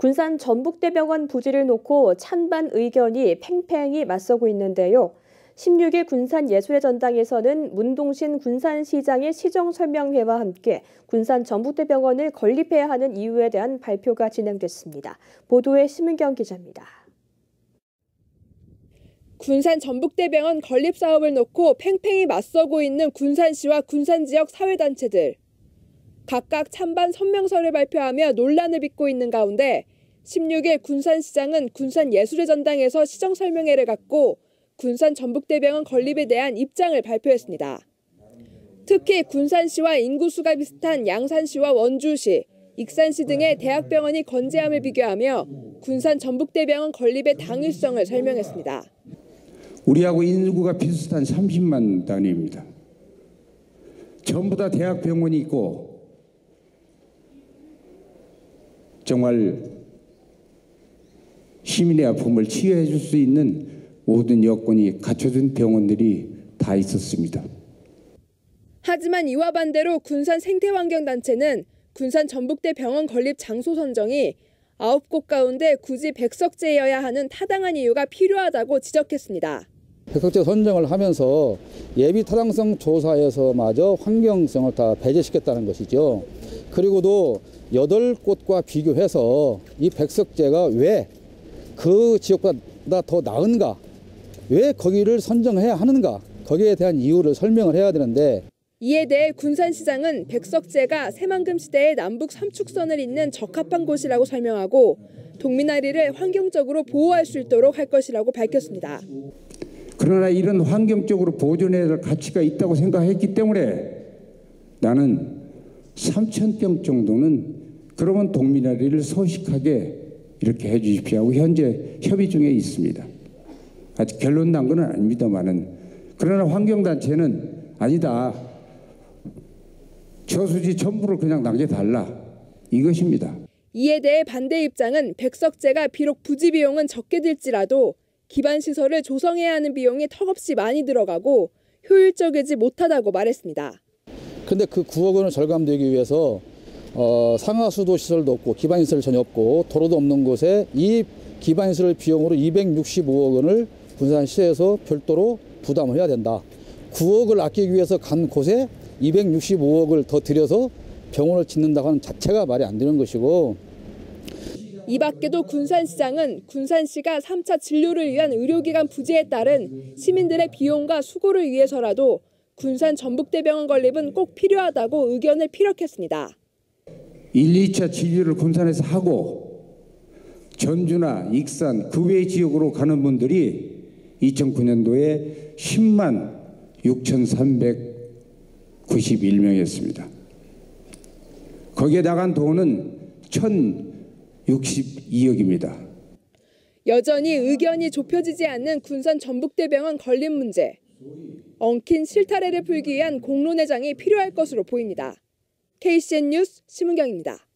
군산 전북대병원 부지를 놓고 찬반 의견이 팽팽히 맞서고 있는데요. 16일 군산 예술의 전당에서는 문동신 군산시장의 시정설명회와 함께 군산 전북대병원을 건립해야 하는 이유에 대한 발표가 진행됐습니다. 보도에 심은경 기자입니다. 군산 전북대병원 건립 사업을 놓고 팽팽히 맞서고 있는 군산시와 군산 지역 사회단체들. 각각 찬반 선명서를 발표하며 논란을 빚고 있는 가운데 16일 군산시장은 군산예술의 전당에서 시정설명회를 갖고 군산 전북대병원 건립에 대한 입장을 발표했습니다. 특히 군산시와 인구수가 비슷한 양산시와 원주시, 익산시 등의 대학병원이 건재함을 비교하며 군산 전북대병원 건립의 당위성을 설명했습니다. 우리하고 인구가 비슷한 30만 단위입니다. 전부 다 대학병원이 있고 정말 시민의 아픔을 치유해 줄 수 있는 모든 여건이 갖춰진 병원들이 다 있었습니다. 하지만 이와 반대로 군산 생태환경단체는 군산 전북대 병원 건립 장소 선정이 9곳 가운데 굳이 백석제여야 하는 타당한 이유가 필요하다고 지적했습니다. 백석제 선정을 하면서 예비 타당성 조사에서마저 환경성을 다 배제시켰다는 것이죠. 그리고도 여덟 곳과 비교해서 이 백석제가 왜 그 지역보다 더 나은가? 왜 거기를 선정해야 하는가? 거기에 대한 이유를 설명을 해야 되는데 이에 대해 군산시장은 백석제가 새만금 시대의 남북 삼축선을 잇는 적합한 곳이라고 설명하고 동미나리를 환경적으로 보호할 수 있도록 할 것이라고 밝혔습니다. 그러나 이런 환경적으로 보존해야 할 가치가 있다고 생각했기 때문에 나는 3천 평 정도는 그러면 동미나리를 소식하게 이렇게 해 주십시오 하고 현재 협의 중에 있습니다. 아직 결론 난 건 아닙니다만은 그러나 환경단체는 아니다. 저수지 전부를 그냥 남겨달라 이것입니다. 이에 대해 반대 입장은 백석제가 비록 부지 비용은 적게 들지라도 기반 시설을 조성해야 하는 비용이 턱없이 많이 들어가고 효율적이지 못하다고 말했습니다. 근데 그 9억 원을 절감되기 위해서 어, 상하수도 시설도 없고 기반 시설 전혀 없고 도로도 없는 곳에 이 기반 시설 비용으로 265억 원을 군산시에서 별도로 부담을 해야 된다. 9억을 아끼기 위해서 간 곳에 265억을 더 들여서 병원을 짓는다고 하는 자체가 말이 안 되는 것이고 이 밖에도 군산시장은 군산시가 3차 진료를 위한 의료기관 부지에 따른 시민들의 비용과 수고를 위해서라도 군산 전북대병원 건립은 꼭 필요하다고 의견을 피력했습니다. 1, 2차 진료를 군산에서 하고 전주나 익산 그 외 지역으로 가는 분들이 2009년도에 10만 6,391명이었습니다. 거기에 나간 돈은 1,062억입니다. 여전히 의견이 좁혀지지 않는 군산 전북대병원 건립 문제. 엉킨 실타래를 풀기 위한 공론회장이 필요할 것으로 보입니다. KCN 뉴스 심은경입니다.